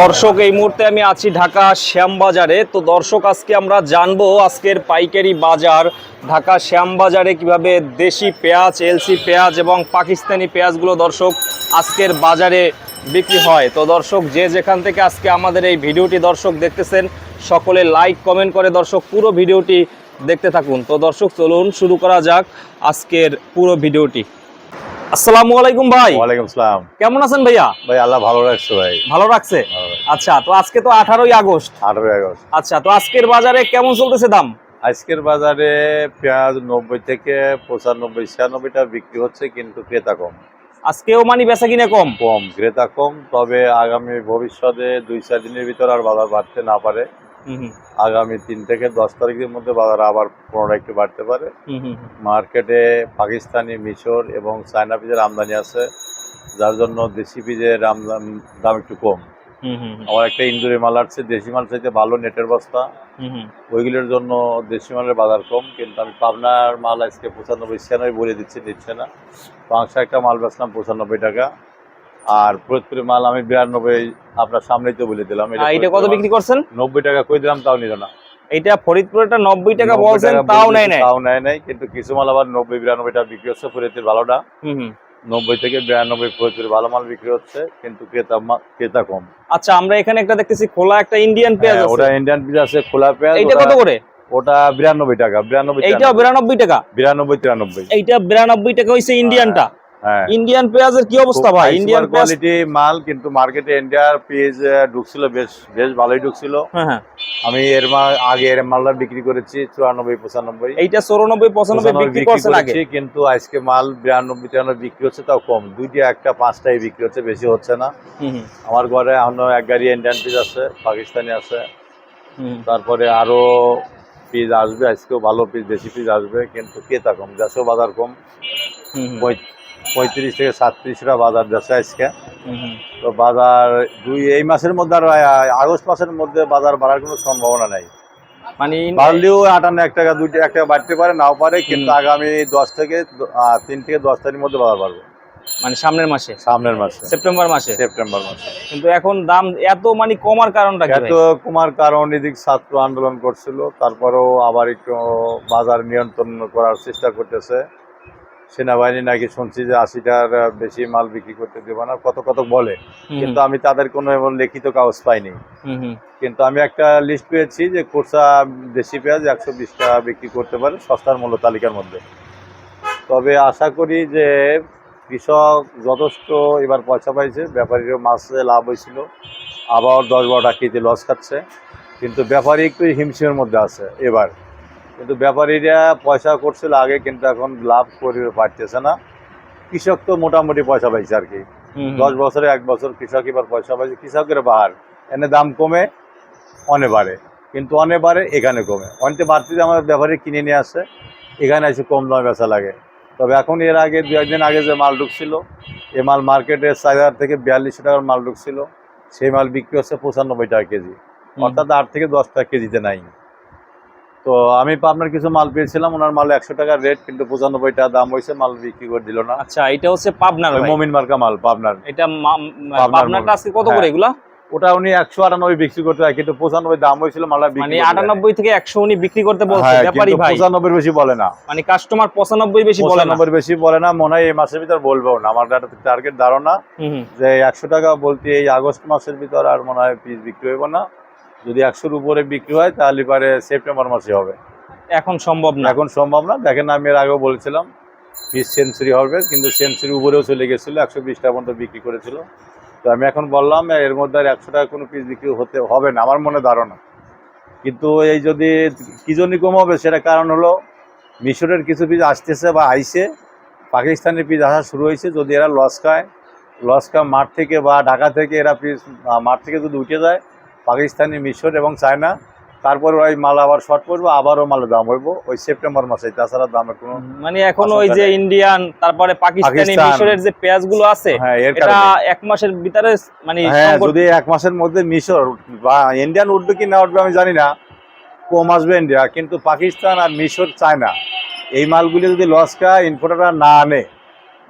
দর্শক, এই মুহূর্তে আমি আছি ঢাকা শ্যামবাজারে। তো দর্শক, আজকে আমরা জানব আজকের পাইকারি বাজার। ঢাকা শ্যামবাজারে কীভাবে দেশি পেঁয়াজ, এলসি পেঁয়াজ এবং পাকিস্তানি পেঁয়াজগুলো দর্শক আজকের বাজারে বিক্রি হয়। তো দর্শক, যে যেখান থেকে আজকে আমাদের এই ভিডিওটি দর্শক দেখতেছেন, সকলে লাইক, কমেন্ট করে দর্শক পুরো ভিডিওটি দেখতে থাকুন। তো দর্শক, চলুন শুরু করা যাক আজকের পুরো ভিডিওটি। আসসালামু আলাইকুম ভাই। ওয়ালাইকুম সালাম। কেমন আছেন ভাইয়া? ভাই আল্লাহ ভালো রাখছে ভাই। ভালো রাখছে? আচ্ছা তো আজকে তো আঠারোই আগস্ট। আঠারোই আগস্ট। আচ্ছা তো আজকের বাজারে কেমন চলতেছে দাম? আজকের বাজারে পেঁয়াজ নব্বই থেকে পঁচানব্বই ছিয়ানব্বইটা বিক্রি হচ্ছে কিন্তু ক্রেতা কম। আজকেও মানে বেচা কিনে কম? কম ক্রেতা কম তবে আগামী ভবিষ্যতে দুই চার দিনের ভিতর আর বাজার বাড়তে না পারে। আগামী তিন থেকে দশ তারিখের মধ্যে বাজার আবার পুনরায় একটু বাড়তে পারে। মার্কেটে পাকিস্তানি মিশর এবং চায়না পিজের আমদানি আছে যার জন্য দেশি পিজের দাম একটু কম। আবার একটা ইন্দুরি মাল আসছে দেশি মাল চাইতে ভালো নেটের বস্তা। ওইগুলোর জন্য দেশি মালের বাজার কম কিন্তু আমি পাবনার মাল আজকে পঁচানব্বই ছিয়ানব্বই বলে দিচ্ছি দিচ্ছে না। পাঁচশো একটা মাল বেচলাম পঁচানব্বই টাকা। আর ফরিদপুরের মাল আমি বিরানব্বই আপনার সামনেই তো বলে দিলাম। এটা কত বিক্রি করছেন? নব্বই টাকা কই দিলাম তাও নিল না। এটা ফরিদপুরটা নব্বই টাকা বলছেন তাও নেয় নাই? তাও নেয় নাই কিন্তু কিছু মাল আবার নব্বই বিরানব্বই টাকা বিক্রি হচ্ছে ফরিদপুর ভালোটা। নব্বই থেকে বিরানব্বই ফরিদপুর ভালো মাল বিক্রি হচ্ছে কিন্তু ক্রেতা ক্রেতা কম। আচ্ছা আমরা এখানে একটা দেখতেছি খোলা একটা ইন্ডিয়ান পেঁয়াজ হ্যাঁ, আছে। ওটা ইন্ডিয়ান পিস আছে খোলা পেঁয়াজ এইটা কত করে? ওটা বিরানব্বই টাকা বিরানব্বই এইটাও বিরানব্বই টাকা? বিরানব্বই তিরানব্বই। এইটা বিরানব্বই টাকা হইছে ইন্ডিয়ানটা ইন্ডিয়ান পেঁয়াজের কি অবস্থা ভাই? ইন্ডিয়ান কোয়ালিটি মাল কিন্তু মার্কেটে ইন্ডিয়ার পেজ ঢুকছিল বেশ বেশ ভালোই ঢুকছিল। হ্যাঁ হ্যাঁ। আমি এর আগে এর মালটা বিক্রি করেছি চুরানব্বই পঁচানব্বই। এইটা চৌরানব্বই পঁচানব্বই বিক্রি করছেন আগে? কিন্তু আজকে মাল বিরানব্বই তিরানব্বই বিক্রি হচ্ছে তাও কম। দুইটা একটা পাঁচটাই বিক্রি হচ্ছে বেশি হচ্ছে না। আমার ঘরে এখনও এক গাড়ি ইন্ডিয়ান পিস আছে পাকিস্তানি আছে। তারপরে আরও পিস আসবে আজকেও ভালো পিস দেশি পিস আসবে কিন্তু ক্রেতা কম দেশেও বাজার কম। পঁয়ত্রিশ থেকে সাতত্রিশটা বাজার দেশে আজকে। তো বাজার দুই এই মাসের মধ্যে আর আগস্ট মাসের মধ্যে বাজার বাড়ার কোনো সম্ভাবনা নাই। মানে বাড়লেও আটান্ন এক টাকা দুই টাকা এক টাকা বাড়তে পারে নাও পারে কিন্তু আগামী দশ থেকে তিন থেকে দশ তারিখের মধ্যে বাজার বাড়বে। মানে সামনের মাসে? সামনের মাসে। সেপ্টেম্বর মাসে? সেপ্টেম্বর মাসে। কিন্তু এখন দাম এত মানে কমার কারণটা এত? কুমার কারণ এদিক ছাত্র আন্দোলন করছিল তারপরেও আবার একটু বাজার নিয়ন্ত্রণ করার চেষ্টা করতেছে। সেনাবাহিনী নাকি শুনছি যে আশিটার বেশি মাল বিক্রি করতে দেবে না কত কত বলে। কিন্তু আমি তাদের কোনো এমন লিখিত কাগজ পাইনি। কিন্তু আমি একটা লিস্ট পেয়েছি যে কোর্সা দেশি পেঁয়াজ একশো বিশ টাকা বিক্রি করতে পারে সস্তার মূল্য তালিকার মধ্যে। তবে আশা করি যে কৃষক যথেষ্ট এবার পয়সা পাইছে ব্যাপারীরও মাসে লাভ হয়েছিল। আবার দশ বারো টাকা কেজি লস খাচ্ছে। কিন্তু ব্যাপারী একটু হিমশিমের মধ্যে আছে এবার। কিন্তু ব্যাপারীরা পয়সা করছিল আগে কিন্তু এখন লাভ করে পারতেছে না। কৃষক তো মোটামুটি পয়সা পাইছে আর কি। দশ বছরে এক বছর কৃষক এবার পয়সা পাইছে। কৃষকের বাহার এনে দাম কমে অনে বাড়ে। কিন্তু অনে বাড়ে এখানে কমে। অনেতে বাড়তে আমাদের ব্যাপারে কিনে নিয়ে আসে এখানে এসে কম দামে বেচা লাগে। তবে এখন এর আগে দু একদিন আগে যে মাল ঢুকছিল এ মাল মার্কেটে চার হাজার থেকে বিয়াল্লিশশো টাকার মাল ঢুকছিল। সেই মাল বিক্রি হচ্ছে পঁচানব্বই টাকা কেজি। অর্থাৎ আট থেকে দশ টাকা কেজিতে নাই। তো আমি আপনার কিছু মাল পেয়েছিলাম ওনার মাল একশো টাকার রেট কিন্তু পঁচানব্বই টাকা দাম হয়েছে মাল বিক্রি করে দিল না। আচ্ছা এটা হচ্ছে পাবনার মমিন মার্কা মাল পাবনার। এটা পাবনার পাবনারটা আজকে কত করে হ্যাঁ। এগুলা? ওটা উনি একশো আটানব্বই বিক্রি করতে হয় কিন্তু পঁচানব্বই দাম হয়েছিল মালা মানে আটানব্বই থেকে একশো উনি বিক্রি করতে বলছে হ্যাঁ, ব্যাপারী ভাই। পঁচানব্বই বেশি বলে না। মানে কাস্টমার পঁচানব্বই বেশি পঁচানব্বই বেশি বলে না মনে হয় এই মাসের ভিতর বলবেও না। আমার একটা টার্গেট ধারণা। যে একশো টাকা বলতে এই আগস্ট মাসের ভিতর আর মনে হয় পিস বিক্রি হইব না। যদি একশোর উপরে বিক্রি হয় তাহলে পারে সেপ্টেম্বর মাসে হবে। এখন সম্ভব না। এখন সম্ভব না। দেখেন আমি এর আগেও বলেছিলাম পিস সেঞ্চুরি হবে কিন্তু সেঞ্চুরি উপরেও চলে গেছিল একশো বিশ টাকা পর্যন্ত বিক্রি করেছিল। তো আমি এখন বললাম এর মধ্যে আর একশো টাকা কোনো পিস বিক্রি হতে হবে না আমার মনে ধারণা। কিন্তু এই যদি কী জন্যই কম হবে সেটা কারণ হলো মিশরের কিছু পিস আসতেছে বা আইসে পাকিস্তানের পিস আসা শুরু হয়েছে যদি এরা লস খায় লস খায় মাঠ থেকে বা ঢাকা থেকে এরা পিস মাঠ থেকে যদি উঠে যায় পাকিস্তানি মিশর এবং চায়না। তারপর ওই মাল আবার শর্ট পড়ব আবারও মালের দাম হইব। ওই সেপ্টেম্বর মাসে তাছাড়া দামের কোনো মানে এখন ওই যে ইন্ডিয়ান তারপরে পাকিস্তানি মিশরের যে পেঁয়াজগুলো আছে হ্যাঁ এটা এক মাসের ভিতরে মানে হ্যাঁ যদি এক মাসের মধ্যে মিশর বা ইন্ডিয়ান উঠবে কি না উঠবে আমি জানি না। কম আসবে ইন্ডিয়া কিন্তু পাকিস্তান আর মিশর চায়না এই মালগুলি যদি লস খায় ইনপোর্টাররা না আনে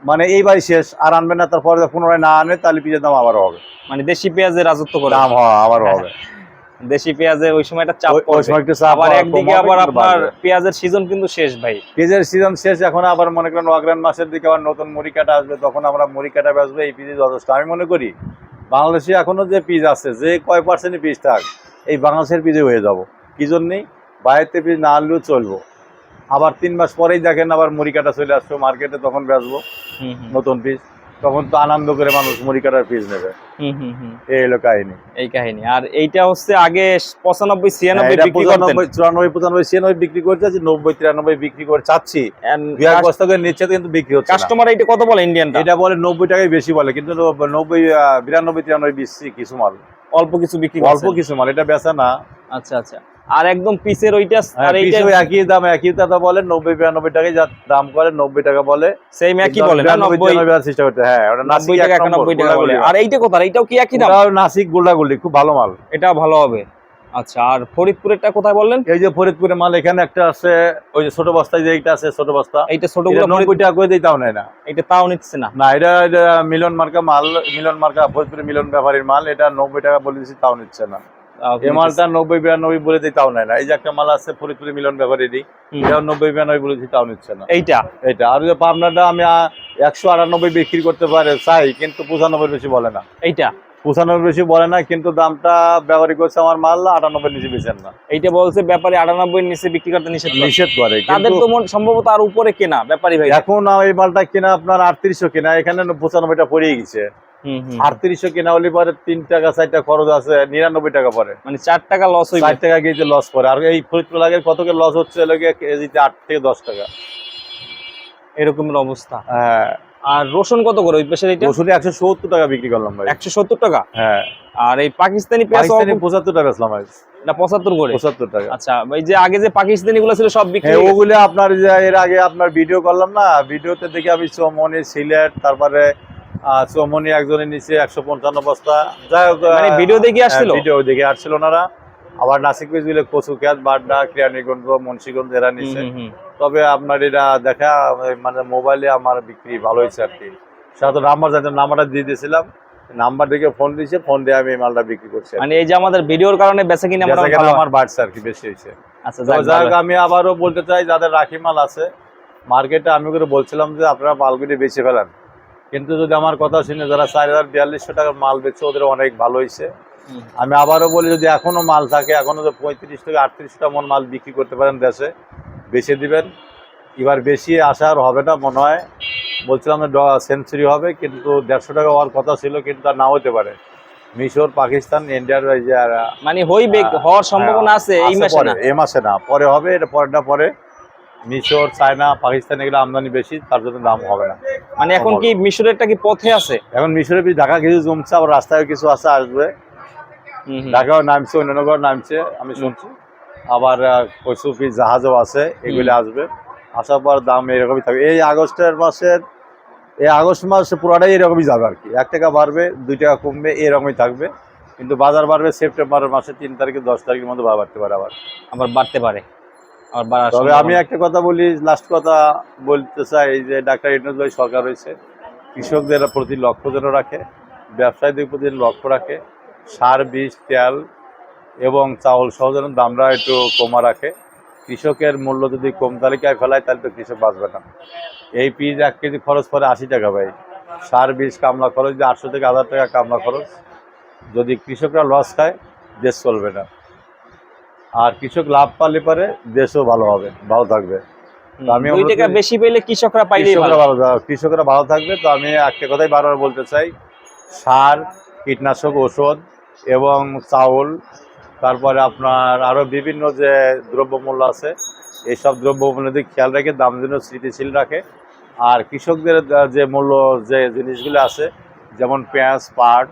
মানে এইবার শেষ আর আনবে না তারপরে পুনরায় না আনে তাহলে পিজের দাম আবারও হবে। মানে দেশি পেঁয়াজের রাজত্ব করে। দাম হওয়া আবারও হবে। দেশি পেঁয়াজে ওই সময় একটা চাপ ওই- সময় একটু চাপ আবার একদিকে আবার আপনার পেঁয়াজের সিজন কিন্তু শেষ ভাই। পেঁয়াজের সিজন শেষ এখন আবার মনে করেন অগ্রাণ মাসের দিকে আবার নতুন মুড়ি কাটা আসবে তখন আমরা মুড়ি কাটা বেচবো এই পিজে যথেষ্ট। আমি মনে করি বাংলাদেশে এখনও যে পিজ আছে যে কয় পার্সেন্ট পিস থাক এই বাংলাদেশের পিজে হয়ে যাব। কি জন্যেই? বাইরেতে পিস না আনলেও চলবো। আবার তিন মাস পরেই দেখেন আবার মুড়ি কাটা চলে আসবে মার্কেটে তখন হুম, নতুন পিস তখন তো আনন্দ করে মানুষ মুড়ি কাটার পিস নেবে। এই হলো কাহিনী। এই কাহিনী। আর এইটা হচ্ছে আগে পঁচানব্বই হ্যাঁ, ছিয়ানব্বই বিক্রি করতেন? পঁচানব্বই চুরানব্বই পঁচানব্বই ছিয়ানব্বই বিক্রি করতে আছে নব্বই তিরানব্বই বিক্রি করে চাচ্ছি। দুই এক বস্তা করে নিচ্ছে কিন্তু বিক্রি হচ্ছে কাস্টমার এটা কত বলে ইন্ডিয়ানটা এটা বলে নব্বই টাকাই বেশি বলে কিন্তু নব্বই বিরানব্বই তিরানব্বই বেশি কিছু মাল। অল্প কিছু বিক্রি অল্প কিছু মাল এটা বেচা না। আচ্ছা আচ্ছা। আর একদম পিসের ওইটা হ্যাঁ, আর এইটা একই দাম একই দাম বলে নব্বই বিরানব্বই টাকাই যা দাম করে নব্বই টাকা বলে। সেম একই বলে না বিরানব্বই, নব্বই? তিরানব্বই আর চেষ্টা করতে হ্যাঁ ওটা নাসিক নব্বই টাকা এক নম্বর, একানব্বই টাকা বলে। আর এইটা কোথায়? এইটাও কি একই দাম? ওটাও নাসিক গোল্লাগুলি খুব ভালো মাল। এটা ভালো হবে। আচ্ছা আর ফরিদপুরেরটা কোথায় বললেন? এই যে ফরিদপুরে মাল এখানে একটা আছে ওই যে ছোট বস্তায় যে এইটা আছে ছোট বস্তা। এইটা ছোট ছোটগুলো নব্বই টাকা করে দিই তাও নেয় না। এটা তাও নিচ্ছে না। না এটা মিলন মার্কা মাল মিলন মার্কা ফরিদপুরে মিলন ব্যাপারীর মাল এটা নব্বই টাকা বলে দিচ্ছি তাও নিচ্ছে না। তাও এই নব্বই বিরানব্বই বলে দিই তাও নেয় না। এই যে একটা মাল আছে ফরিদপুরে মিলন ব্যাপারীরই এটাও নব্বই বিরানব্বই বলে দিচ্ছি তাও নিচ্ছে না। এইটা? এটা আর যে পাবনাটা আমি একশো আটানব্বই বিক্রি করতে পারে চাই কিন্তু পঁচানব্বই বেশি বলে না। এইটা? পঁচানব্বই বেশি বলে না কিন্তু দামটা ব্যবহারিক করছে আমার মাল আটানব্বই নিচে বেচেন না। এইটা বলছে ব্যাপারে আটানব্বই নিচে বিক্রি করতে নিষেধ নিষেধ করে তাদের তো সম্ভবত আর উপরে কেনা ব্যাপারী ভাই। এখন এই মালটা কেনা আপনার আটত্রিশশো কেনা এখানে পঁচানব্বইটা পড়েই গেছে। আটত্রিশশো কেনা হলে পরে তিন টাকা চার টাকা খরচ আছে নিরানব্বই টাকা পরে। মানে চার টাকা লস হইবে। ষাট টাকা কেজিতে লস করে আর এই ফরিদপুর লাগের কত কে লস হচ্ছে কেজিতে আট থেকে দশ টাকা। এরকমের অবস্থা। হ্যাঁ। আর রসুন কত করে ওই এটা? রসুন একশো সত্তর টাকা বিক্রি করলাম ভাই। একশো সত্তর টাকা? হ্যাঁ। আর এই পাকিস্তানি পেঁয়াজ পঁচাত্তর টাকা বেচলাম আজ এটা পঁচাত্তর করে? পঁচাত্তর টাকা। আচ্ছা এই যে আগে যে পাকিস্তানি গুলো ছিল সব বিক্রি হ্যাঁ হয়ে। ওগুলো আপনার যে এর আগে আপনার ভিডিও করলাম না ভিডিওতে দেখে আমি চৌমনি সিলেট তারপরে চৌমনি একজনের নিচে একশো পঞ্চান্ন বস্তা। যাই হোক মানে ভিডিও দেখে আসছিল? ভিডিও দেখে আসছিল ওনারা। আবার নাসিক পেজগুলো কচু খেত বাড্ডা ক্রিয়ানীগঞ্জ মুন্সিগঞ্জ এরা নিচে। তবে আপনার এটা দেখা মানে মোবাইলে আমার বিক্রি ভালো হয়েছে আর কি। সাথে নাম্বার জানতে নাম্বারটা দিয়ে দিয়েছিলাম। নাম্বার দেখে ফোন দিয়েছে ফোন দিয়ে আমি মালটা বিক্রি করছি মানে এই যে আমাদের ভিডিওর কারণে বেচা কিনা হয়। আমার বাড়ছে আর কি বেশি হয়েছে। আচ্ছা যাক, যাক আমি আবারও বলতে চাই যাদের রাখি মাল আছে মার্কেটে আমি করে বলছিলাম যে আপনারা মালগুলি বেচে ফেলেন। কিন্তু যদি আমার কথা শুনে যারা চার হাজার বিয়াল্লিশশো টাকার মাল বেচছে ওদের অনেক ভালো হয়েছে আমি আবারও বলি যদি এখনও মাল থাকে এখনও যদি পঁয়ত্রিশ থেকে আটত্রিশটা মন মাল বিক্রি করতে পারেন দেশে বেচে দিবেন। এবার বেশি আসা আর হবে না মনে হয়। বলছিলাম সেঞ্চুরি হবে কিন্তু দেড়শো টাকা হওয়ার কথা ছিল কিন্তু আর না হতে পারে। মিশর পাকিস্তান ইন্ডিয়ার যে মানে হইবে হ্যাঁ, হওয়ার সম্ভাবনা আছে এই মাসে না? এই মাসে না পরে হবে এটা পরেরটা পরে। মিশর চায়না পাকিস্তান এগুলো আমদানি বেশি তার জন্য দাম হবে না। মানে এখন কি মিশরেরটা কি পথে আছে? এখন মিশরের বীজ ঢাকা কিছু জমছে আবার রাস্তায় কিছু আছে আসবে। ঢাকাও নামছে অন্যান্য নামছে আমি শুনছি। আবার কিছু জাহাজও আছে এগুলি আসবে। আসার পর দাম এরকমই থাকবে। এই আগস্টের মাসের এই আগস্ট মাস পুরোটাই এরকমই যাবে আর কি। এক টাকা বাড়বে দুই টাকা কমবে এরকমই থাকবে। কিন্তু বাজার বাড়বে সেপ্টেম্বর মাসে তিন তারিখে দশ তারিখের মধ্যে বাড়তে পারে আবার। আবার বাড়তে পারে। তবে আমি একটা কথা বলি লাস্ট কথা বলতে চাই যে ডাক্তার ইন্দ্র ভাই সরকার রয়েছে কৃষকদের প্রতি লক্ষ্য যেন রাখে ব্যবসায়ীদের প্রতি লক্ষ্য রাখে সার বীজ তেল এবং চাউল সহ যেন দামটা একটু কমা রাখে। কৃষকের মূল্য যদি কম তালিকায় ফেলায় তাহলে তো কৃষক বাঁচবে না। এই পিস এক কেজি খরচ পড়ে আশি টাকা ভাই। সার বীজ কামলা খরচ দিয়ে আটশো থেকে হাজার টাকা কামলা খরচ যদি কৃষকরা লস খায় দেশ চলবে না। আর কৃষক লাভ পালে পারে দেশও ভালো হবে ভালো থাকবে। আমি দুই টাকা বেশি পেলে কৃষকরা কৃষকরা ভালো। কৃষকরা ভালো থাকবে। তো আমি একটা কথাই বারবার বলতে চাই সার কীটনাশক ওষুধ এবং চাউল তারপরে আপনার আরও বিভিন্ন যে দ্রব্যমূল্য আছে এইসব দ্রব্যমূল্য দিকে খেয়াল রেখে দাম যেন স্মৃতিশীল রাখে। আর কৃষকদের যে মূল্য যে জিনিসগুলো আছে যেমন পেঁয়াজ পাট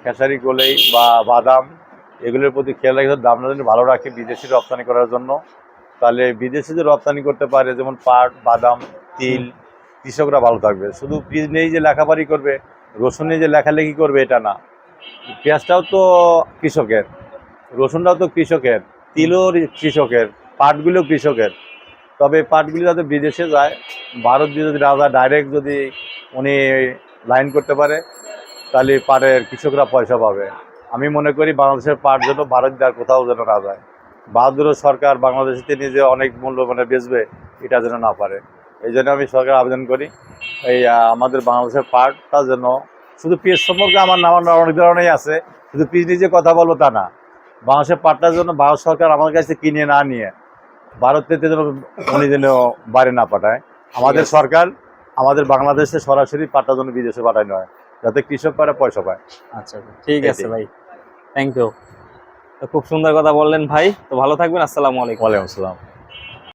খেসারি গোলেই বা বাদাম এগুলোর প্রতি খেয়াল রেখে দামটা যেন ভালো রাখে বিদেশি রপ্তানি করার জন্য। তাহলে বিদেশে যে রপ্তানি করতে পারে, যেমন পাট, বাদাম, তিল, কৃষকরা ভালো থাকবে। শুধু বীজ নেই যে লেখাপাড়ি করবে, রসুন নেই যে লেখালেখি করবে, এটা না। পেঁয়াজটাও তো কৃষকের, রসুনটাও তো কৃষকের, তিলও কৃষকের, পাটগুলো কৃষকের। তবে পাটগুলি যাতে বিদেশে যায়, ভারত দিয়ে যদি রাজা ডাইরেক্ট যদি উনি লাইন করতে পারে, তাহলে পাটের কৃষকরা পয়সা পাবে। আমি মনে করি বাংলাদেশের পাট যেন ভারত দেওয়ার কোথাও যেন না যায়। বাহাদুর সরকার বাংলাদেশে তিনি যে অনেক মূল্য মানে বেচবে, এটা যেন না পারে। এই জন্য আমি সরকার আবেদন করি, এই আমাদের বাংলাদেশের পাটটা যেন শুধু পিস সম্পর্কে আমার নাম অনেক ধরনেরই আছে, শুধু পিস নিজে কথা বলব তা না। বাংলাদেশের পাটটার জন্য ভারত সরকার আমার কাছে কিনে না নিয়ে, ভারত থেকে যেন উনি যেন বাইরে না পাঠায়। আমাদের সরকার, আমাদের বাংলাদেশে সরাসরি পাটটা যেন বিদেশে পাঠানো হয় যাতে কৃষকরা পয়সা পায়। আচ্ছা ঠিক আছে ভাই। থ্যাংক ইউ খুব সুন্দর কথা বললেন ভাই। তো ভালো থাকবেন। আসসালামু আলাইকুম। ওয়ালাইকুম আসসালাম।